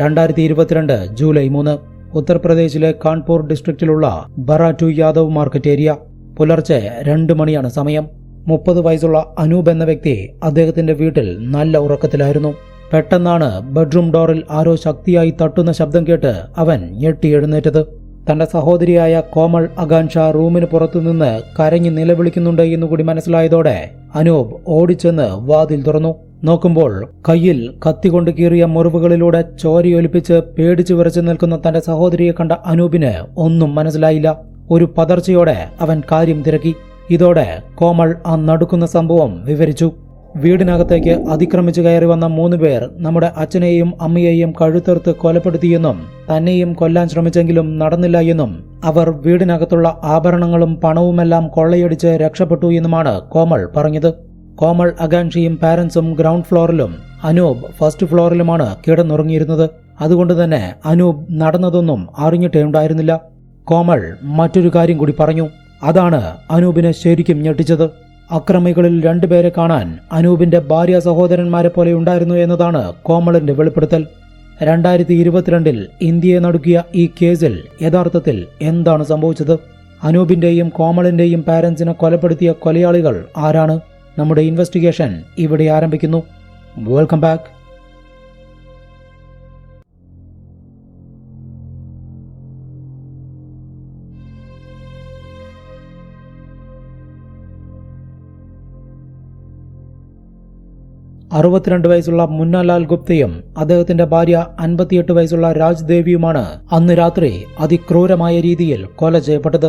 രണ്ടായിരത്തി ഇരുപത്തിരണ്ട് ജൂലൈ മൂന്ന് ഉത്തർപ്രദേശിലെ കാൺപൂർ ഡിസ്ട്രിക്റ്റിലുള്ള ബറാറ്റു യാദവ് മാർക്കറ്റ് ഏരിയ. പുലർച്ചെ രണ്ട് മണിയാണ് സമയം. മുപ്പത് വയസ്സുള്ള അനൂപ് എന്ന വ്യക്തി അദ്ദേഹത്തിന്റെ വീട്ടിൽ നല്ല ഉറക്കത്തിലായിരുന്നു. പെട്ടെന്നാണ് ബെഡ്റൂം ഡോറിൽ ആരോ ശക്തിയായി തട്ടുന്ന ശബ്ദം കേട്ട് അവൻ ഞെട്ടി എഴുന്നേറ്റത്. തന്റെ സഹോദരിയായ കോമൾ അഗാൻഷ റൂമിന് പുറത്തുനിന്ന് കരഞ്ഞ് നിലവിളിക്കുന്നുണ്ട് എന്നുകൂടി മനസ്സിലായതോടെ അനൂപ് ഓടിച്ചെന്ന് വാതിൽ തുറന്നു. നോക്കുമ്പോൾ കയ്യിൽ കത്തികൊണ്ട് കീറിയ മുറിവുകളിലൂടെ ചോരയൊലിപ്പിച്ച് പേടിച്ചു വിറച്ചു നിൽക്കുന്ന തന്റെ സഹോദരിയെ കണ്ട അനൂപിന് ഒന്നും മനസ്സിലായില്ല. ഒരു പതർച്ചയോടെ അവൻ കാര്യം തിരക്കി. ഇതോടെ കോമൾ ആ നടുക്കുന്ന സംഭവം വിവരിച്ചു. വീടിനകത്തേക്ക് അതിക്രമിച്ചു കയറി വന്ന മൂന്ന് പേർ നമ്മുടെ അച്ഛനെയും അമ്മയെയും കഴുത്തെടുത്ത് കൊലപ്പെടുത്തിയെന്നും തന്നെയും കൊല്ലാൻ ശ്രമിച്ചെങ്കിലും നടന്നില്ല എന്നും അവർ വീടിനകത്തുള്ള ആഭരണങ്ങളും പണവുമെല്ലാം കൊള്ളയടിച്ച് രക്ഷപ്പെട്ടു എന്നുമാണ് കോമൾ പറഞ്ഞത്. കോമൾ അഗാൻഷിയും പാരൻസും ഗ്രൗണ്ട് ഫ്ലോറിലും അനൂപ് ഫസ്റ്റ് ഫ്ലോറിലുമാണ് കിടന്നുറങ്ങിയിരുന്നത്. അതുകൊണ്ട് തന്നെ അനൂപ് നടന്നതൊന്നും അറിഞ്ഞിട്ടേ ഉണ്ടായിരുന്നില്ല കോമൾ മറ്റൊരു കാര്യം കൂടി പറഞ്ഞു. അതാണ് അനൂപിനെ ശരിക്കും ഞെട്ടിച്ചത്. അക്രമികളിൽ രണ്ടുപേരെ കാണാൻ അനൂപിന്റെ ഭാര്യ സഹോദരന്മാരെ പോലെ ഉണ്ടായിരുന്നു എന്നതാണ് കോമളിന്റെ വെളിപ്പെടുത്തൽ. രണ്ടായിരത്തി ഇരുപത്തിരണ്ടിൽ ഇന്ത്യയെ നടുക്കിയ ഈ കേസിൽ യഥാർത്ഥത്തിൽ എന്താണ് സംഭവിച്ചത്? അനൂപിന്റെയും കോമളിന്റെയും പാരന്റ്സിനെ കൊലപ്പെടുത്തിയ കൊലയാളികൾ ആരാണ്? നമ്മുടെ ഇൻവെസ്റ്റിഗേഷൻ ഇവിടെ ആരംഭിക്കുന്നു. വെൽക്കം ബാക്ക് അറുപത്തിരണ്ട് വയസ്സുള്ള മുന്നാലാൽ ഗുപ്തയും അദ്ദേഹത്തിന്റെ ഭാര്യ അൻപത്തിയെട്ട് വയസ്സുള്ള രാജ്ദേവിയുമാണ് അന്ന് രാത്രി അതിക്രൂരമായ രീതിയിൽ കൊല ചെയ്യപ്പെട്ടത്.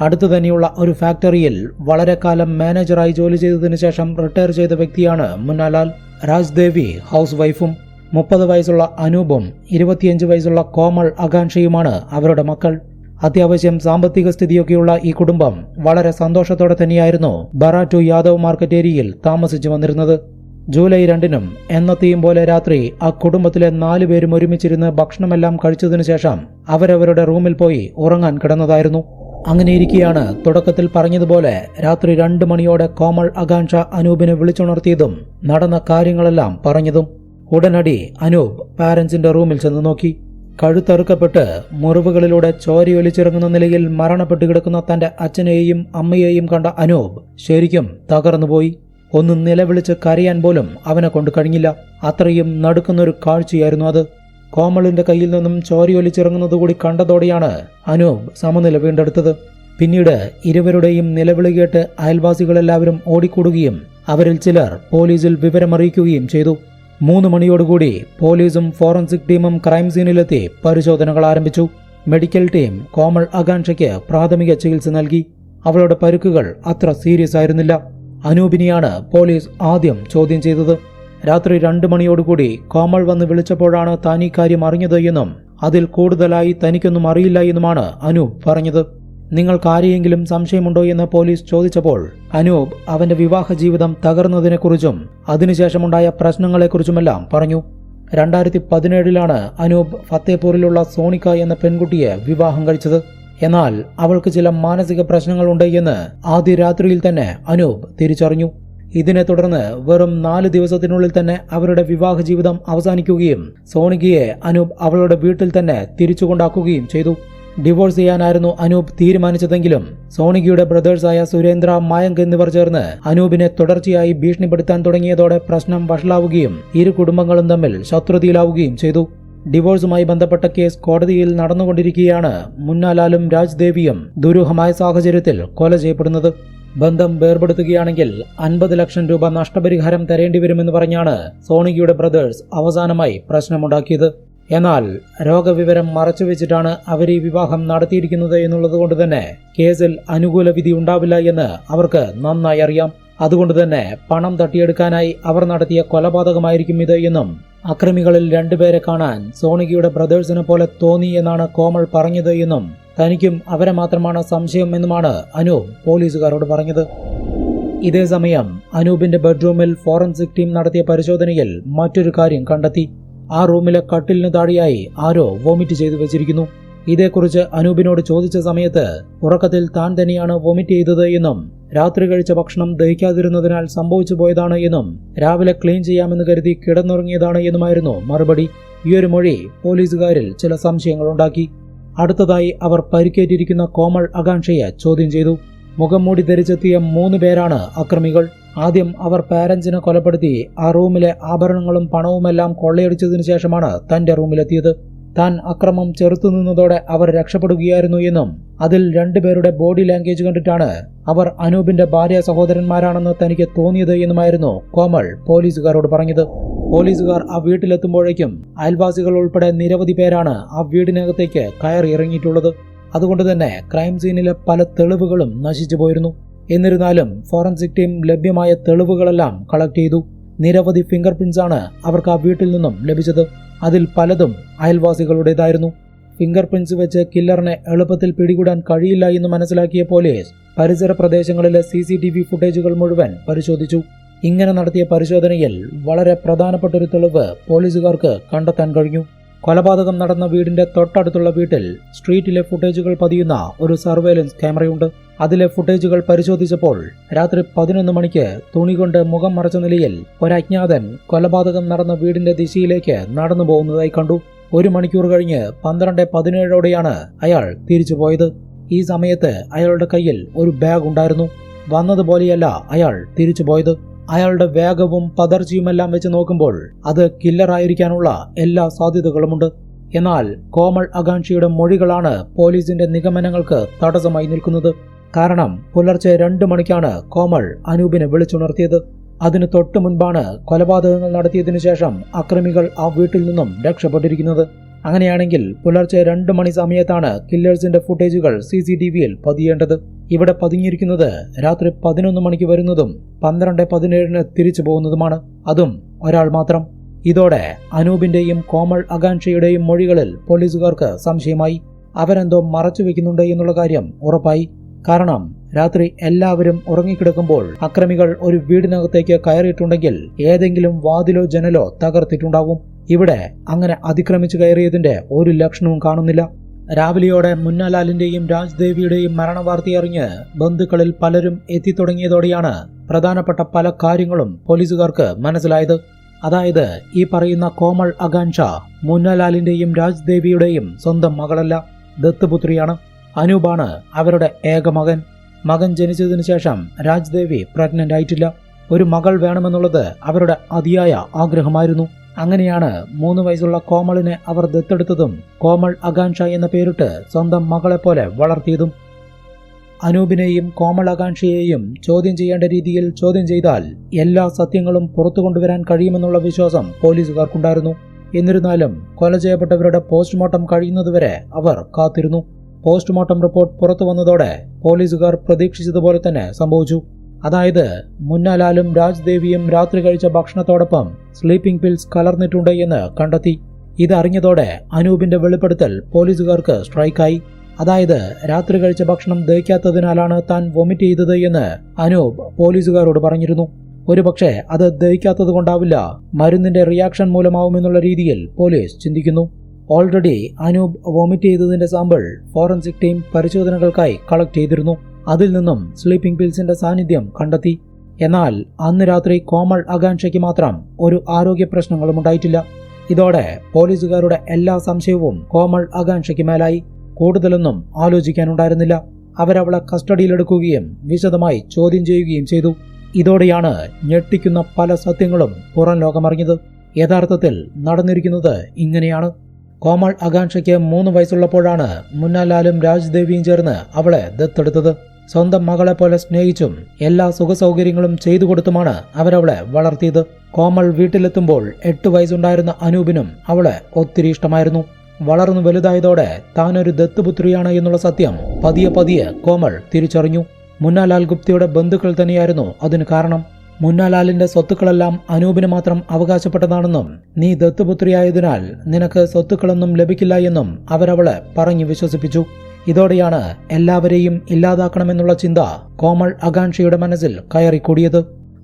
അടുത്തു തന്നെയുള്ള ഒരു ഫാക്ടറിയിൽ വളരെ കാലം മാനേജറായി ജോലി ചെയ്തതിനു ശേഷം റിട്ടയർ ചെയ്ത വ്യക്തിയാണ് മുന്നാലാൽ രാജ്ദേവി ഹൗസ് വൈഫും. മുപ്പത് വയസ്സുള്ള അനൂപും ഇരുപത്തിയഞ്ച് വയസ്സുള്ള കോമൾ ആകാംക്ഷയുമാണ് അവരുടെ മക്കൾ. അത്യാവശ്യം സാമ്പത്തിക സ്ഥിതിയൊക്കെയുള്ള ഈ കുടുംബം വളരെ സന്തോഷത്തോടെ തന്നെയായിരുന്നു ബറാറ്റു യാദവ് മാർക്കറ്റ് ഏരിയയിൽ താമസിച്ചു വന്നിരുന്നത്. ജൂലൈ രണ്ടിനും എന്നത്തെയും പോലെ രാത്രി ആ കുടുംബത്തിലെ നാലു പേരും ഒരുമിച്ചിരുന്ന് ഭക്ഷണമെല്ലാം കഴിച്ചതിനു ശേഷം അവരവരുടെ റൂമിൽ പോയി ഉറങ്ങാൻ കിടന്നതായിരുന്നു. അങ്ങനെ ഇരിക്കെയാണ് തുടക്കത്തിൽ പറഞ്ഞതുപോലെ രാത്രി രണ്ട് മണിയോടെ കോമൾ ആകാംക്ഷ അനൂപിനെ വിളിച്ചുണർത്തിയതും നടന്ന കാര്യങ്ങളെല്ലാം പറഞ്ഞതും ഉടനടി അനൂപ് പാരന്റ്സിന്റെ റൂമിൽ ചെന്ന് നോക്കി. കഴുത്തറുക്കപ്പെട്ട് മുറിവുകളിലൂടെ ചോരയൊലിച്ചിറങ്ങുന്ന നിലയിൽ മരണപ്പെട്ട് കിടക്കുന്ന തന്റെ അച്ഛനെയും അമ്മയെയും കണ്ട അനൂപ് ശരിക്കും തകർന്നുപോയി. ഒന്ന് നിലവിളിച്ച് കരയാൻ പോലും അവനെ കൊണ്ട് കഴിഞ്ഞില്ല. അത്രയും നടുക്കുന്നൊരു കാഴ്ചയായിരുന്നു അത്. കോമളിന്റെ കയ്യിൽ നിന്നും ചോരയൊലിച്ചിറങ്ങുന്നത് കൂടി കണ്ടതോടെയാണ് അനൂപ് സമനില വീണ്ടെടുത്തത്. പിന്നീട് ഇരുവരുടെയും നിലവിളി കേട്ട് അയൽവാസികളെല്ലാവരും ഓടിക്കൂടുകയും അവരിൽ ചിലർ പോലീസിൽ വിവരമറിയിക്കുകയും ചെയ്തു. മൂന്ന് മണിയോടുകൂടി പോലീസും ഫോറൻസിക് ടീമും ക്രൈം സീനിലെത്തി പരിശോധനകൾ ആരംഭിച്ചു. മെഡിക്കൽ ടീം കോമൾ ആകാംക്ഷയ്ക്ക് പ്രാഥമിക ചികിത്സ നൽകി. അവളുടെ പരുക്കുകൾ അത്ര സീരിയസ് ആയിരുന്നില്ല. അനൂപിനെയാണ് പോലീസ് ആദ്യം ചോദ്യം ചെയ്തത്. രാത്രി രണ്ട് മണിയോടുകൂടി കോമൾ വന്ന് വിളിച്ചപ്പോഴാണ് താൻ ഈ കാര്യം അറിഞ്ഞത് എന്നും അതിൽ കൂടുതലായി തനിക്കൊന്നും അറിയില്ല എന്നുമാണ് അനൂപ് പറഞ്ഞത്. നിങ്ങൾക്ക് ആരെയെങ്കിലും സംശയമുണ്ടോ എന്ന് പോലീസ് ചോദിച്ചപ്പോൾ അനൂപ് അവന്റെ വിവാഹ ജീവിതം തകർന്നതിനെക്കുറിച്ചും അതിനുശേഷമുണ്ടായ പ്രശ്നങ്ങളെക്കുറിച്ചുമെല്ലാം പറഞ്ഞു. രണ്ടായിരത്തി പതിനേഴിലാണ് അനൂപ് ഫത്തേപൂരിലുള്ള സോണിക്ക എന്ന പെൺകുട്ടിയെ വിവാഹം കഴിച്ചത്. എന്നാൽ അവൾക്ക് ചില മാനസിക പ്രശ്നങ്ങളുണ്ട് എന്ന് ആദ്യ രാത്രിയിൽ തന്നെ അനൂപ് തിരിച്ചറിഞ്ഞു. ഇതിനെ തുടർന്ന് വെറും നാല് ദിവസത്തിനുള്ളിൽ തന്നെ അവരുടെ വിവാഹ ജീവിതം അവസാനിക്കുകയും സോണികയെ അനൂപ് അവളുടെ വീട്ടിൽ തന്നെ തിരിച്ചുകൊണ്ടാക്കുകയും ചെയ്തു. ഡിവോഴ്സ് ചെയ്യാനായിരുന്നു അനൂപ് തീരുമാനിച്ചതെങ്കിലും സോണികയുടെ ബ്രദേഴ്സായ സുരേന്ദ്ര മായങ്ക് എന്നിവർ ചേർന്ന് അനൂപിനെ തുടർച്ചയായി ഭീഷണിപ്പെടുത്താൻ തുടങ്ങിയതോടെ പ്രശ്നം വഷളാവുകയും ഇരു കുടുംബങ്ങളും തമ്മിൽ ശത്രുതയിലാവുകയും ചെയ്തു. ഡിവോഴ്സുമായി ബന്ധപ്പെട്ട കേസ് കോടതിയിൽ നടന്നുകൊണ്ടിരിക്കുകയാണ് മുന്നാലാലും രാജ്ദേവിയും ദുരൂഹമായ സാഹചര്യത്തിൽ കൊല ചെയ്യപ്പെടുന്നത്. ബന്ധം വേർപെടുത്തുകയാണെങ്കിൽ അൻപത് ലക്ഷം രൂപ നഷ്ടപരിഹാരം തരേണ്ടി വരുമെന്ന് പറഞ്ഞാണ് സോണികയുടെ ബ്രദേഴ്സ് അവസാനമായി പ്രശ്നമുണ്ടാക്കിയത്. എന്നാൽ രോഗവിവരം മറച്ചുവെച്ചിട്ടാണ് അവർ ഈ വിവാഹം നടത്തിയിരിക്കുന്നത് എന്നുള്ളതുകൊണ്ട് തന്നെ കേസിൽ അനുകൂല വിധി ഉണ്ടാവില്ല എന്ന് അവർക്ക് നന്നായി അറിയാം. അതുകൊണ്ട് തന്നെ പണം തട്ടിയെടുക്കാനായി അവർ നടത്തിയ കൊലപാതകമായിരിക്കും ഇത് എന്നും അക്രമികളിൽ രണ്ടുപേരെ കാണാൻ സോണികയുടെ ബ്രദേഴ്സിനെ പോലെ തോന്നി എന്നാണ് കോമൾ പറഞ്ഞത് എന്നും തനിക്കും അവരെ മാത്രമാണ് സംശയം എന്നുമാണ് അനൂപ് പോലീസുകാരോട് പറഞ്ഞത്. ഇതേസമയം അനൂപിന്റെ ബെഡ്റൂമിൽ ഫോറൻസിക് ടീം നടത്തിയ പരിശോധനയിൽ മറ്റൊരു കാര്യം കണ്ടെത്തി. ആ റൂമിലെ കട്ടിലിന് താഴെയായി ആരോ വോമിറ്റ് ചെയ്തു വെച്ചിരിക്കുന്നു. ഇതേക്കുറിച്ച് അനൂപിനോട് ചോദിച്ച സമയത്ത് ഉറക്കത്തിൽ താൻ തന്നെയാണ് വോമിറ്റ് ചെയ്തത് എന്നും രാത്രി കഴിച്ച ഭക്ഷണം ദഹിക്കാതിരുന്നതിനാൽ സംഭവിച്ചു പോയതാണ് എന്നും രാവിലെ ക്ലീൻ ചെയ്യാമെന്ന് കരുതി കിടന്നുറങ്ങിയതാണ് എന്നുമായിരുന്നു മറുപടി. ഈയൊരു മൊഴി പോലീസുകാരിൽ ചില സംശയങ്ങളുണ്ടാക്കി. അടുത്തതായി അവർ പരിക്കേറ്റിരിക്കുന്ന കോമൾ ആകാംക്ഷയെ ചോദ്യം ചെയ്തു. മുഖം മൂടി ധരിച്ചെത്തിയ മൂന്ന് പേരാണ് അക്രമികൾ. ആദ്യം അവർ പാരൻസിനെ കൊലപ്പെടുത്തി ആ റൂമിലെ ആഭരണങ്ങളും പണവുമെല്ലാം കൊള്ളയടിച്ചതിനു ശേഷമാണ് തന്റെ റൂമിലെത്തിയത്. താൻ അക്രമം ചെറുത്തുനിന്നതോടെ അവർ രക്ഷപ്പെടുകയായിരുന്നു എന്നും അതിൽ രണ്ടുപേരുടെ ബോഡി ലാംഗ്വേജ് കണ്ടിട്ടാണ് അവർ അനൂപിന്റെ ഭാര്യ സഹോദരന്മാരാണെന്ന് തനിക്ക് തോന്നിയത് എന്നുമായിരുന്നു കോമൾ പോലീസുകാരോട് പറഞ്ഞത്. പോലീസുകാർ ആ വീട്ടിലെത്തുമ്പോഴേക്കും അയൽവാസികൾ ഉൾപ്പെടെ നിരവധി പേരാണ് ആ വീടിനകത്തേക്ക് കയറി ഇറങ്ങിയിട്ടുള്ളത്. അതുകൊണ്ട് തന്നെ ക്രൈം സീനിലെ പല തെളിവുകളും നശിച്ചു പോയിരുന്നു. എന്നിരുന്നാലും ഫോറൻസിക് ടീം ലഭ്യമായ തെളിവുകളെല്ലാം കളക്ട് ചെയ്തു. നിരവധി ഫിംഗർ ആണ് അവർക്ക് ആ വീട്ടിൽ നിന്നും ലഭിച്ചത്. അതിൽ പലതും അയൽവാസികളുടേതായിരുന്നു. ഫിംഗർ പ്രിന്റ്സ് വെച്ച് കില്ലറിനെ എളുപ്പത്തിൽ പിടികൂടാൻ കഴിയില്ല എന്ന് മനസ്സിലാക്കിയ പോലീസ് പരിസര പ്രദേശങ്ങളിലെ സി ഫുട്ടേജുകൾ മുഴുവൻ പരിശോധിച്ചു. ഇങ്ങനെ നടത്തിയ പരിശോധനയിൽ വളരെ പ്രധാനപ്പെട്ട ഒരു തെളിവ് പോലീസുകാർക്ക് കണ്ടെത്താൻ കഴിഞ്ഞു. കൊലപാതകം നടന്ന വീടിന്റെ തൊട്ടടുത്തുള്ള വീട്ടിൽ സ്ട്രീറ്റിലെ ഫുട്ടേജുകൾ പതിയുന്ന ഒരു സർവേലൻസ് ക്യാമറയുണ്ട്. അതിലെ ഫുട്ടേജുകൾ പരിശോധിച്ചപ്പോൾ രാത്രി പതിനൊന്ന് മണിക്ക് തുണി കൊണ്ട് മുഖം മറച്ച നിലയിൽ ഒരജ്ഞാതൻ കൊലപാതകം നടന്ന വീടിന്റെ ദിശയിലേക്ക് നടന്നു പോകുന്നതായി കണ്ടു. ഒരു മണിക്കൂർ കഴിഞ്ഞ് പന്ത്രണ്ട് പതിനേഴോടെയാണ് അയാൾ തിരിച്ചു പോയത്. ഈ സമയത്ത് അയാളുടെ കയ്യിൽ ഒരു ബാഗ് ഉണ്ടായിരുന്നു. വന്നതുപോലെയല്ല അയാൾ തിരിച്ചു പോയത്. അയാളുടെ വേഗവും പതർച്ചയുമെല്ലാം വെച്ച് നോക്കുമ്പോൾ അത് കില്ലറായിരിക്കാനുള്ള എല്ലാ സാധ്യതകളുമുണ്ട്. എന്നാൽ കോമൾ ആകാംക്ഷയുടെ മൊഴികളാണ് പോലീസിന്റെ നിഗമനങ്ങൾക്ക് തടസ്സമായി നിൽക്കുന്നത്. കാരണം പുലർച്ചെ രണ്ടു മണിക്കാണ് കോമൾ അനൂപിനെ വിളിച്ചുണർത്തിയത്. അതിനു തൊട്ടു മുൻപാണ് കൊലപാതകങ്ങൾ നടത്തിയതിനു ശേഷം അക്രമികൾ ആ വീട്ടിൽ നിന്നും രക്ഷപ്പെട്ടിരിക്കുന്നത്. അങ്ങനെയാണെങ്കിൽ പുലർച്ചെ രണ്ട് മണി സമയത്താണ് കില്ലേഴ്സിന്റെ ഫുട്ടേജുകൾ സി സി ടി വിയിൽ പതിയേണ്ടത്. ഇവിടെ പതിഞ്ഞിരിക്കുന്നത് രാത്രി പതിനൊന്ന് മണിക്ക് വരുന്നതും പന്ത്രണ്ട് പതിനേഴിന് തിരിച്ചു പോകുന്നതുമാണ്. അതും ഒരാൾ മാത്രം. ഇതോടെ അനൂപിന്റെയും കോമൾ അകാംക്ഷയുടെയും മൊഴികളിൽ പോലീസുകാർക്ക് സംശയമായി. അവരെന്തോ മറച്ചു വെക്കുന്നുണ്ട് എന്നുള്ള കാര്യം ഉറപ്പായി. കാരണം രാത്രി എല്ലാവരും ഉറങ്ങിക്കിടക്കുമ്പോൾ അക്രമികൾ ഒരു വീടിനകത്തേക്ക് കയറിയിട്ടുണ്ടെങ്കിൽ ഏതെങ്കിലും വാതിലോ ജനലോ തകർത്തിട്ടുണ്ടാവും. ഇവിടെ അങ്ങനെ അതിക്രമിച്ചു കയറിയതിന്റെ ഒരു ലക്ഷണവും കാണുന്നില്ല. രാവിലെയോടെ മുന്നാലാലിന്റെയും രാജ്ദേവിയുടെയും മരണവാർത്തയറിഞ്ഞ് ബന്ധുക്കളിൽ പലരും എത്തിത്തുടങ്ങിയതോടെയാണ് പ്രധാനപ്പെട്ട പല കാര്യങ്ങളും പോലീസുകാർക്ക് മനസ്സിലായത്. അതായത് ഈ പറയുന്ന കോമൾ അകാൻഷ മുന്നാലാലിന്റെയും രാജ്ദേവിയുടെയും സ്വന്തം മകളല്ല ദത്തുപുത്രിയാണ്. അനൂപാണ് അവരുടെ ഏക മകൻ. മകൻ ജനിച്ചതിനു ശേഷം രാജ്ദേവി പ്രഗ്നന്റ് ആയിട്ടില്ല. ഒരു മകൾ വേണമെന്നുള്ളത് അവരുടെ അതിയായ ആഗ്രഹമായിരുന്നു. അങ്ങനെയാണ് മൂന്ന് വയസ്സുള്ള കോമളിനെ അവർ ദത്തെടുത്തതും കോമൾ അകാംക്ഷ എന്ന പേരിട്ട് സ്വന്തം മകളെപ്പോലെ വളർത്തിയതും. അനൂപിനെയും കോമൾ ആകാംക്ഷയെയും ചോദ്യം ചെയ്യേണ്ട രീതിയിൽ ചോദ്യം ചെയ്താൽ എല്ലാ സത്യങ്ങളും പുറത്തു കൊണ്ടുവരാൻ കഴിയുമെന്നുള്ള വിശ്വാസം പോലീസുകാർക്കുണ്ടായിരുന്നു. എന്നിരുന്നാലും കൊല ചെയ്യപ്പെട്ടവരുടെ പോസ്റ്റ്മോർട്ടം കഴിയുന്നതുവരെ അവർ കാത്തിരുന്നു. പോസ്റ്റ്മോർട്ടം റിപ്പോർട്ട് പുറത്തു വന്നതോടെ പോലീസുകാർ പ്രതീക്ഷിച്ചതുപോലെ തന്നെ സംഭവിച്ചു. അതായത് മുന്നാലാലും രാജ്ദേവിയും രാത്രി കഴിച്ച ഭക്ഷണത്തോടൊപ്പം സ്ലീപ്പിംഗ് പിൽസ് കലർന്നിട്ടുണ്ട് എന്ന് കണ്ടെത്തി. ഇതറിഞ്ഞതോടെ അനൂപിന്റെ വെളിപ്പെടുത്തൽ പോലീസുകാർക്ക് സ്ട്രൈക്കായി. അതായത് രാത്രി കഴിച്ച ഭക്ഷണം ദഹിക്കാത്തതിനാലാണ് താൻ വൊമിറ്റ് ചെയ്തത് എന്ന് അനൂപ് പോലീസുകാരോട് പറഞ്ഞിരുന്നു. ഒരുപക്ഷെ അത് ദഹിക്കാത്തത് കൊണ്ടാവില്ല മരുന്നിന്റെ റിയാക്ഷൻ മൂലമാവുമെന്നുള്ള രീതിയിൽ പോലീസ് ചിന്തിക്കുന്നു. ഓൾറെഡി അനൂപ് വൊമിറ്റ് ചെയ്തതിന്റെ സാമ്പിൾ ഫോറൻസിക് ടീം പരിശോധനകൾക്കായി കളക്ട് ചെയ്തിരുന്നു. അതിൽ നിന്നും സ്ലീപ്പിംഗ് പിൽസിന്റെ സാന്നിധ്യം കണ്ടെത്തി. എന്നാൽ അന്ന് രാത്രി കോമൾ ആകാംക്ഷയ്ക്ക് മാത്രം ഒരു ആരോഗ്യ പ്രശ്നങ്ങളും ഉണ്ടായിട്ടില്ല. ഇതോടെ പോലീസുകാരുടെ എല്ലാ സംശയവും കോമൾ ആകാംക്ഷയ്ക്ക് മേലായി. കൂടുതലൊന്നും ആലോചിക്കാനുണ്ടായിരുന്നില്ല. അവരവളെ കസ്റ്റഡിയിലെടുക്കുകയും വിശദമായി ചോദ്യം ചെയ്യുകയും ചെയ്തു. ഇതോടെയാണ് ഞെട്ടിക്കുന്ന പല സത്യങ്ങളും പുറം ലോകമറിഞ്ഞത്. യഥാർത്ഥത്തിൽ നടന്നിരിക്കുന്നത് ഇങ്ങനെയാണ്. കോമൾ ആകാംക്ഷയ്ക്ക് മൂന്ന് വയസ്സുള്ളപ്പോഴാണ് മുന്നാലാലും രാജ്ദേവിയും ചേർന്ന് അവളെ ദത്തെടുത്തത്. സ്വന്തം മകളെ പോലെ സ്നേഹിച്ചും എല്ലാ സുഖസൗകര്യങ്ങളും ചെയ്തു കൊടുത്തുമാണ് അവരവളെ വളർത്തിയത്. കോമൾ വീട്ടിലെത്തുമ്പോൾ എട്ട് വയസ്സുണ്ടായിരുന്ന അനൂപിനും അവളെ ഒത്തിരി ഇഷ്ടമായിരുന്നു. വളർന്നു വലുതായതോടെ താനൊരു ദത്തുപുത്രിയാണ് എന്നുള്ള സത്യം പതിയെ പതിയെ കോമൾ തിരിച്ചറിഞ്ഞു. മുന്നാലാൽ ഗുപ്തിയുടെ ബന്ധുക്കൾ തന്നെയായിരുന്നു അതിന് കാരണം. മുന്നാലാലിന്റെ സ്വത്തുക്കളെല്ലാം അനൂപിന് മാത്രം അവകാശപ്പെട്ടതാണെന്നും നീ ദത്തുപുത്രിയായതിനാൽ നിനക്ക് സ്വത്തുക്കളൊന്നും ലഭിക്കില്ല എന്നും അവരവളെ പറഞ്ഞു വിശ്വസിപ്പിച്ചു. ഇതോടെയാണ് എല്ലാവരെയും ഇല്ലാതാക്കണമെന്നുള്ള ചിന്ത കോമൾ ആകാംക്ഷയുടെ മനസ്സിൽ കയറിക്കൂടിയത്.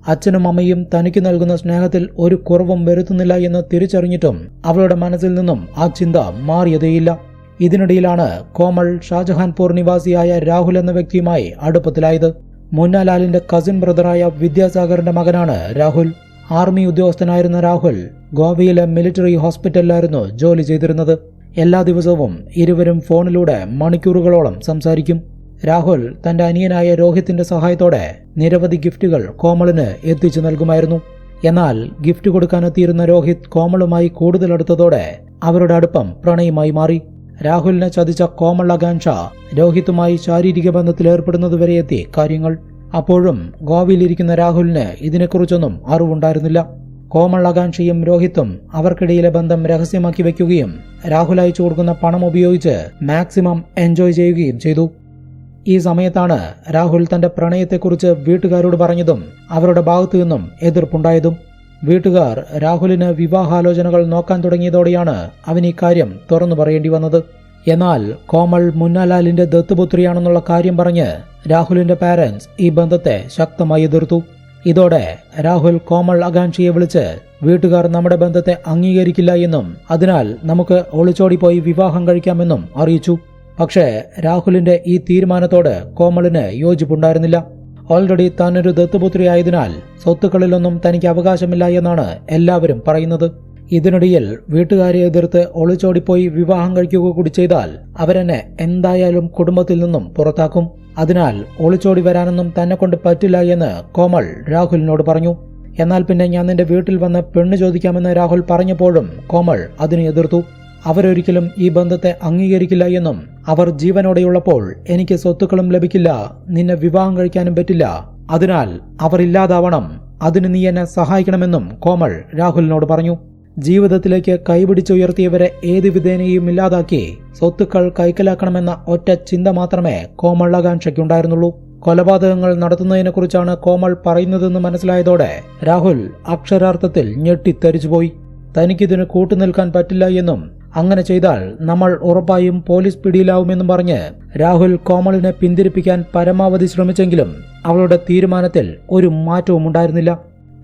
അച്ഛനും അമ്മയും തനിക്ക് നൽകുന്ന സ്നേഹത്തിൽ ഒരു കുറവും വരുത്തുന്നില്ല എന്ന് തിരിച്ചറിഞ്ഞിട്ടും അവളുടെ മനസ്സിൽ നിന്നും ആ ചിന്ത മാറിയതേയില്ല. ഇതിനിടയിലാണ് കോമൾ ഷാജഹാൻപൂർ നിവാസിയായ രാഹുൽ എന്ന വ്യക്തിയുമായി അടുപ്പത്തിലായത്. മുന്നാലാലിന്റെ കസിൻ ബ്രദറായ വിദ്യാസാഗറിന്റെ മകനാണ് രാഹുൽ. ആർമി ഉദ്യോഗസ്ഥനായിരുന്ന രാഹുൽ ഗോവയിലെ മിലിറ്ററി ഹോസ്പിറ്റലിലായിരുന്നു ജോലി ചെയ്തിരുന്നത്. എല്ലാ ദിവസവും ഇരുവരും ഫോണിലൂടെ മണിക്കൂറുകളോളം സംസാരിക്കും. രാഹുൽ തന്റെ അനിയനായ രോഹിത്തിന്റെ സഹായത്തോടെ നിരവധി ഗിഫ്റ്റുകൾ കോമളിന് എത്തിച്ചു നൽകുമായിരുന്നു. എന്നാൽ ഗിഫ്റ്റ് കൊടുക്കാനെത്തിയിരുന്ന രോഹിത് കോമളുമായി കൂടുതൽ അടുത്തതോടെ അവരുടെ അടുപ്പം പ്രണയമായി മാറി. രാഹുലിനെ ചതിച്ച കോമള ഗാൻഷ രോഹിത്തുമായി ശാരീരിക ബന്ധത്തിലേർപ്പെടുന്നതുവരെ എത്തി കാര്യങ്ങൾ. അപ്പോഴും ഗോവയിലിരിക്കുന്ന രാഹുലിന് ഇതിനെക്കുറിച്ചൊന്നും അറിവുണ്ടായിരുന്നില്ല. കോമൾ ആകാംക്ഷയും രോഹിത്തും അവർക്കിടയിലെ ബന്ധം രഹസ്യമാക്കി വയ്ക്കുകയും രാഹുൽ അയച്ചു കൊടുക്കുന്ന പണം ഉപയോഗിച്ച് മാക്സിമം എൻജോയ് ചെയ്യുകയും ചെയ്തു. ഈ സമയത്താണ് രാഹുൽ തന്റെ പ്രണയത്തെക്കുറിച്ച് വീട്ടുകാരോട് പറഞ്ഞതും അവരുടെ ഭാഗത്തു നിന്നും എതിർപ്പുണ്ടായതും. വീട്ടുകാർ രാഹുലിന് വിവാഹാലോചനകൾ നോക്കാൻ തുടങ്ങിയതോടെയാണ് അവൻ ഈ കാര്യം തുറന്നു പറയേണ്ടി വന്നത്. എന്നാൽ കോമൾ മുന്നാലാലിന്റെ ദത്തുപുത്രിയാണെന്നുള്ള കാര്യം പറഞ്ഞ് രാഹുലിന്റെ പാരന്റ്സ് ഈ ബന്ധത്തെ ശക്തമായി എതിർത്തു. ഇതോടെ രാഹുൽ കോമൾ ആകാംക്ഷയെ വിളിച്ച് വീട്ടുകാർ നമ്മുടെ ബന്ധത്തെ അംഗീകരിക്കില്ല എന്നും അതിനാൽ നമുക്ക് ഒളിച്ചോടി പോയി വിവാഹം കഴിക്കാമെന്നും അറിയിച്ചു. പക്ഷേ രാഹുലിന്റെ ഈ തീരുമാനത്തോട് കോമളിന് യോജിപ്പുണ്ടായിരുന്നില്ല. ഓൾറെഡി താനൊരു ദത്തുപുത്രിയായതിനാൽ സ്വത്തുക്കളിലൊന്നും തനിക്ക് അവകാശമില്ല എന്നാണ് എല്ലാവരും പറയുന്നത്. ഇതിനിടയിൽ വീട്ടുകാരെ എതിർത്ത് ഒളിച്ചോടിപ്പോയി വിവാഹം കഴിക്കുക കൂടി ചെയ്താൽ അവരെന്നെ എന്തായാലും കുടുംബത്തിൽ നിന്നും പുറത്താക്കും. അതിനാൽ ഒളിച്ചോടി വരാനൊന്നും തന്നെ കൊണ്ട് പറ്റില്ല എന്ന് കോമൾ രാഹുലിനോട് പറഞ്ഞു. എന്നാൽ പിന്നെ ഞാൻ നിന്റെ വീട്ടിൽ വന്ന് പെണ്ണ് ചോദിക്കാമെന്ന് രാഹുൽ പറഞ്ഞപ്പോഴും കോമൾ അതിനെ എതിർത്തു. അവരൊരിക്കലും ഈ ബന്ധത്തെ അംഗീകരിക്കില്ല എന്നും അവർ ജീവനോടെയുള്ളപ്പോൾ എനിക്ക് സ്വത്തുക്കളും ലഭിക്കില്ല നിന്നെ വിവാഹം കഴിക്കാനും പറ്റില്ല. അതിനാൽ അവർ ഇല്ലാതാവണം അതിന് നീ എന്നെ സഹായിക്കണമെന്നും കോമൾ രാഹുലിനോട് പറഞ്ഞു. ജീവിതത്തിലേക്ക് കൈപിടിച്ചുയർത്തിയവരെ ഏത് വിധേനയും ഇല്ലാതാക്കി സ്വത്തുക്കൾ കൈക്കലാക്കണമെന്ന ഒറ്റ ചിന്ത മാത്രമേ കോമൾ ആകാംക്ഷയ്ക്കുണ്ടായിരുന്നുള്ളൂ. കൊലപാതകങ്ങൾ നടത്തുന്നതിനെക്കുറിച്ചാണ് കോമൾ പറയുന്നതെന്ന് മനസ്സിലായതോടെ രാഹുൽ അക്ഷരാർത്ഥത്തിൽ ഞെട്ടിത്തരിച്ചുപോയി തനിക്കിതിന് കൂട്ടുനിൽക്കാൻ പറ്റില്ല എന്നും അങ്ങനെ ചെയ്താൽ നമ്മൾ ഉറപ്പായും പോലീസ് പിടിയിലാവുമെന്നും പറഞ്ഞ് രാഹുൽ കോമളിനെ പിന്തിരിപ്പിക്കാൻ പരമാവധി ശ്രമിച്ചെങ്കിലും അവളുടെ തീരുമാനത്തിൽ ഒരു മാറ്റവും ഉണ്ടായിരുന്നില്ല.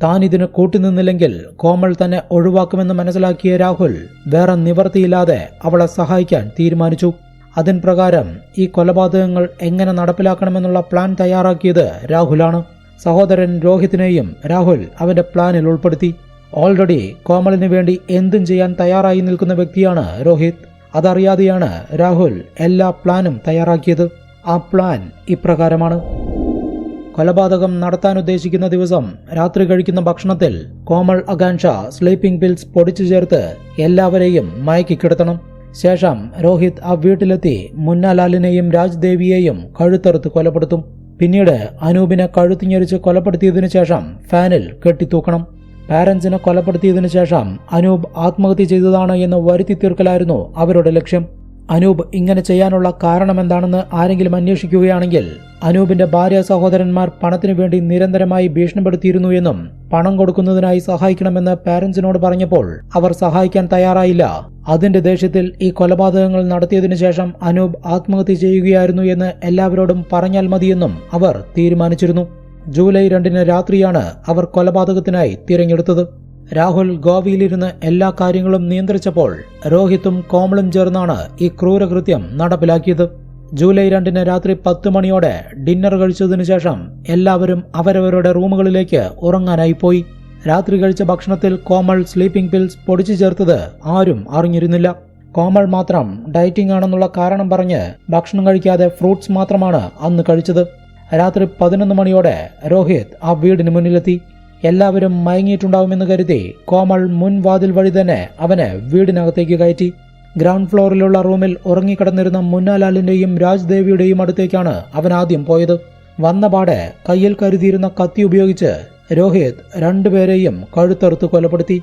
താൻ ഇതിന് കൂട്ടുനിന്നില്ലെങ്കിൽ കോമൾ തന്നെ ഒഴിവാക്കുമെന്ന് മനസ്സിലാക്കിയ രാഹുൽ വേറെ നിവർത്തിയില്ലാതെ അവളെ സഹായിക്കാൻ തീരുമാനിച്ചു. അതിൻ പ്രകാരം ഈ കൊലപാതകങ്ങൾ എങ്ങനെ നടപ്പിലാക്കണമെന്നുള്ള പ്ലാൻ തയ്യാറാക്കിയത് രാഹുലാണ്. സഹോദരൻ രോഹിത്തിനെയും രാഹുൽ അവന്റെ പ്ലാനിൽ ഉൾപ്പെടുത്തി. ഓൾറെഡി കോമളിന് വേണ്ടി എന്തും ചെയ്യാൻ തയ്യാറായി നിൽക്കുന്ന വ്യക്തിയാണ് രോഹിത്. അതറിയാതെയാണ് രാഹുൽ എല്ലാ പ്ലാനും തയ്യാറാക്കിയത്. ആ പ്ലാൻ ഇപ്രകാരമാണ്. കൊലപാതകം നടത്താൻ ഉദ്ദേശിക്കുന്ന ദിവസം രാത്രി കഴിക്കുന്ന ഭക്ഷണത്തിൽ കോമൾ അകാൻഷ സ്ലീപ്പിംഗ് പിൽസ് പൊടിച്ചു ചേർത്ത് എല്ലാവരെയും മയക്കിക്കിടത്തണം ശേഷം രോഹിത് ആ വീട്ടിലെത്തി മുന്നാലാലിനെയും രാജ്ദേവിയെയും കഴുത്തറുത്ത് കൊലപ്പെടുത്തും. പിന്നീട് അനൂപിനെ കഴുത്തിഞ്ഞരിച്ച് കൊലപ്പെടുത്തിയതിനു ശേഷം ഫാനിൽ കെട്ടിത്തൂക്കണം. പാരന്റ്സിനെ കൊലപ്പെടുത്തിയതിനു ശേഷം അനൂപ് ആത്മഹത്യ ചെയ്തതാണ് എന്ന് വരുത്തി തീർക്കലായിരുന്നു അവരുടെ ലക്ഷ്യം. അനൂപ് ഇങ്ങനെ ചെയ്യാനുള്ള കാരണമെന്താണെന്ന് ആരെങ്കിലും അന്വേഷിക്കുകയാണെങ്കിൽ അനൂപിന്റെ ഭാര്യ സഹോദരന്മാർ പണത്തിനു വേണ്ടി നിരന്തരമായി ഭീഷണിപ്പെടുത്തിയിരുന്നു എന്നും പണം കൊടുക്കുന്നതിനായി സഹായിക്കണമെന്ന് പാരന്റ്സിനോട് പറഞ്ഞപ്പോൾ അവർ സഹായിക്കാൻ തയ്യാറായില്ല. അതിന്റെ ദേഷ്യത്തിൽ ഈ കൊലപാതകങ്ങൾ നടത്തിയതിനു ശേഷം അനൂപ് ആത്മഹത്യ ചെയ്യുകയായിരുന്നു എന്ന് എല്ലാവരോടും പറഞ്ഞാൽ മതിയെന്നും അവർ തീരുമാനിച്ചിരുന്നു. ജൂലൈ രണ്ടിന് രാത്രിയാണ് അവർ കൊലപാതകത്തിനായി തിരഞ്ഞെടുത്തത്. രാഹുൽ ഗോവയിലിരുന്ന് എല്ലാ കാര്യങ്ങളും നിയന്ത്രിച്ചപ്പോൾ രോഹിത്തും കോമളും ചേർന്നാണ് ഈ ക്രൂരകൃത്യം നടപ്പിലാക്കിയത്. ജൂലൈ രണ്ടിന് രാത്രി പത്ത് മണിയോടെ ഡിന്നർ കഴിച്ചതിനു ശേഷം എല്ലാവരും അവരവരുടെ റൂമുകളിലേക്ക് ഉറങ്ങാനായി പോയി. രാത്രി കഴിച്ച ഭക്ഷണത്തിൽ കോമൾ സ്ലീപ്പിംഗ് പിൽസ് പൊടിച്ചു ചേർത്തത് ആരും അറിഞ്ഞിരുന്നില്ല. കോമൾ മാത്രം ഡയറ്റിംഗ് ആണെന്നുള്ള കാരണം പറഞ്ഞ് ഭക്ഷണം കഴിക്കാതെ ഫ്രൂട്ട്സ് മാത്രമാണ് അന്ന് കഴിച്ചത്. രാത്രി പതിനൊന്ന് മണിയോടെ രോഹിത് ആ വീടിന് മുന്നിലെത്തി. എല്ലാവരും മയങ്ങിയിട്ടുണ്ടാവുമെന്ന് കരുതി കോമൾ മുൻവാതിൽ വഴി തന്നെ അവനെ വീടിനകത്തേക്ക് കയറ്റി. ഗ്രൗണ്ട് ഫ്ലോറിലുള്ള റൂമിൽ ഉറങ്ങിക്കിടന്നിരുന്ന മുന്നാലാലിന്റെയും രാജ്ദേവിയുടെയും അടുത്തേക്കാണ് അവൻ ആദ്യം പോയത്. വന്നപാടെ കയ്യിൽ കരുതിയിരുന്ന കത്തി ഉപയോഗിച്ച് രോഹിത് രണ്ടുപേരെയും കഴുത്തറുത്ത് കൊലപ്പെടുത്തി.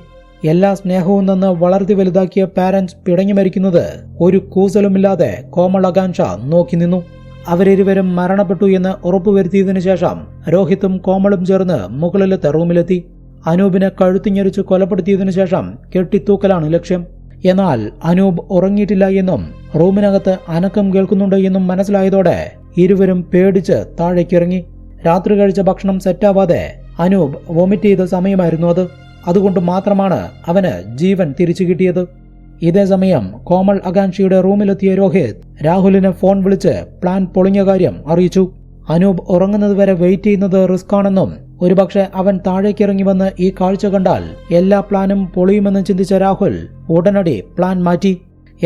എല്ലാ സ്നേഹവും നിന്ന് വളർത്തി വലുതാക്കിയ പാരന്റ്സ് പിടങ്ങി മരിക്കുന്നത് ഒരു കൂസലുമില്ലാതെ കോമൾ ആകാംക്ഷ നോക്കി നിന്നു. അവരിരുവരും മരണപ്പെട്ടു എന്ന് ഉറപ്പുവരുത്തിയതിനു ശേഷം രോഹിത്തും കോമളും ചേർന്ന് മുകളിലത്തെ റൂമിലെത്തി. അനൂപിനെ കഴുത്തിഞ്ഞരിച്ച് കൊലപ്പെടുത്തിയതിനു ശേഷം കെട്ടിത്തൂക്കലാണ് ലക്ഷ്യം. എന്നാൽ അനൂപ് ഉറങ്ങിയിട്ടില്ല എന്നും റൂമിനകത്ത് അനക്കം കേൾക്കുന്നുണ്ട് എന്നും മനസ്സിലായതോടെ ഇരുവരും പേടിച്ച് താഴേക്കിറങ്ങി. രാത്രി കഴിച്ച ഭക്ഷണം സെറ്റാവാതെ അനൂപ് വൊമിറ്റ് ചെയ്ത സമയമായിരുന്നു അത്. അതുകൊണ്ട് മാത്രമാണ് അവന് ജീവൻ തിരിച്ചു കിട്ടിയത്. ഇതേ സമയം കോമൾ അകാൻഷിയുടെ റൂമിലെത്തിയ രോഹിത് രാഹുലിനെ ഫോൺ വിളിച്ച് പ്ലാൻ പൊളിഞ്ഞ കാര്യം അറിയിച്ചു. അനൂപ് ഉറങ്ങുന്നതുവരെ വെയിറ്റ് ചെയ്യുന്നത് റിസ്ക് ആണെന്നും ഒരുപക്ഷെ അവൻ താഴേക്കിറങ്ങി വന്ന് ഈ കാഴ്ച കണ്ടാൽ എല്ലാ പ്ലാനും പൊളിയുമെന്ന് ചിന്തിച്ച രാഹുൽ ഉടനടി പ്ലാൻ മാറ്റി.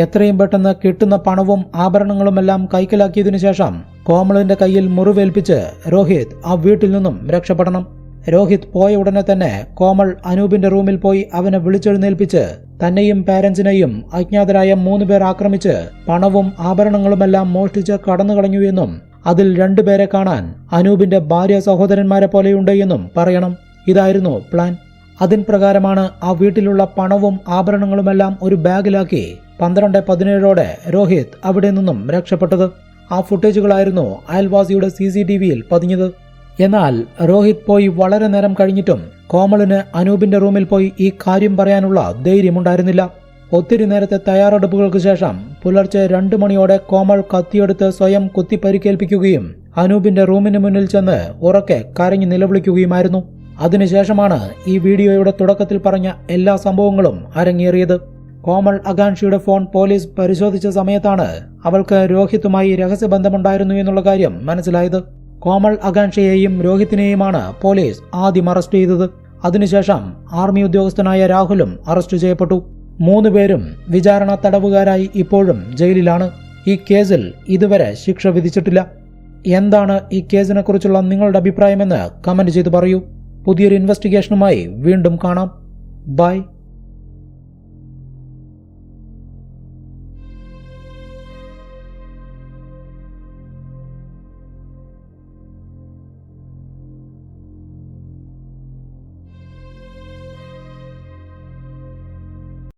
എത്രയും പെട്ടെന്ന് കിട്ടുന്ന പണവും ആഭരണങ്ങളുമെല്ലാം കൈക്കലാക്കിയതിനു ശേഷം കോമളിന്റെ കയ്യിൽ മുറിവേൽപ്പിച്ച് രോഹിത് ആ വീട്ടിൽ നിന്നും രക്ഷപ്പെടണം. രോഹിത് പോയ ഉടനെ തന്നെ കോമൾ അനൂപിന്റെ റൂമിൽ പോയി അവനെ വിളിച്ചെഴുന്നേൽപ്പിച്ച് തന്നെയും പാരന്റ്സിനെയും അജ്ഞാതരായ മൂന്നുപേർ ആക്രമിച്ച് പണവും ആഭരണങ്ങളുമെല്ലാം മോഷ്ടിച്ച് കടന്നുകളഞ്ഞു എന്നും അതിൽ രണ്ടുപേരെ കാണാൻ അനൂപിന്റെ ഭാര്യ സഹോദരന്മാരെ പോലെയുണ്ട് എന്നും പറയണം. ഇതായിരുന്നു പ്ലാൻ. അതിൻ പ്രകാരമാണ് ആ വീട്ടിലുള്ള പണവും ആഭരണങ്ങളുമെല്ലാം ഒരു ബാഗിലാക്കി പന്ത്രണ്ട് പതിനേഴോടെ രോഹിത് അവിടെ നിന്നും രക്ഷപ്പെട്ടത്. ആ ഫുട്ടേജുകളായിരുന്നു അയൽവാസിയുടെ സി സി ടി വിയിൽ പതിഞ്ഞത്. എന്നാൽ രോഹിത് പോയി വളരെ നേരം കഴിഞ്ഞിട്ടും കോമളിന് അനൂപിന്റെ റൂമിൽ പോയി ഈ കാര്യം പറയാനുള്ള ധൈര്യമുണ്ടായിരുന്നില്ല. ഒത്തിരി നേരത്തെ തയ്യാറെടുപ്പുകൾക്ക് ശേഷം പുലർച്ചെ രണ്ടു മണിയോടെ കോമൾ കത്തിയെടുത്ത് സ്വയം കുത്തി പരിക്കേൽപ്പിക്കുകയും അനൂപിന്റെ റൂമിന് മുന്നിൽ ചെന്ന് ഉറക്കെ കരഞ്ഞു നിലവിളിക്കുകയുമായിരുന്നു. അതിനുശേഷമാണ് ഈ വീഡിയോയുടെ തുടക്കത്തിൽ പറഞ്ഞ എല്ലാ സംഭവങ്ങളും അരങ്ങേറിയത്. കോമൾ അകാൻഷിയുടെ ഫോൺ പോലീസ് പരിശോധിച്ച സമയത്താണ് അവൾക്ക് രോഹിത്തുമായി രഹസ്യബന്ധമുണ്ടായിരുന്നു എന്നുള്ള കാര്യം മനസ്സിലായത്. കോമൾ അകാൻഷയെയും രോഹിത്തിനെയുമാണ് പോലീസ് ആദ്യം അറസ്റ്റ് ചെയ്തത്. അതിനുശേഷം ആർമി ഉദ്യോഗസ്ഥനായ രാഹുലും അറസ്റ്റ് ചെയ്യപ്പെട്ടു. മൂന്നുപേരും വിചാരണ തടവുകാരായി ഇപ്പോഴും ജയിലിലാണ്. ഈ കേസിൽ ഇതുവരെ ശിക്ഷ വിധിച്ചിട്ടില്ല. എന്താണ് ഈ കേസിനെ കുറിച്ചുള്ള നിങ്ങളുടെ അഭിപ്രായമെന്ന് കമന്റ് ചെയ്ത് പറയൂ. പുതിയൊരു ഇൻവെസ്റ്റിഗേഷനുമായി വീണ്ടും കാണാം. ബൈ.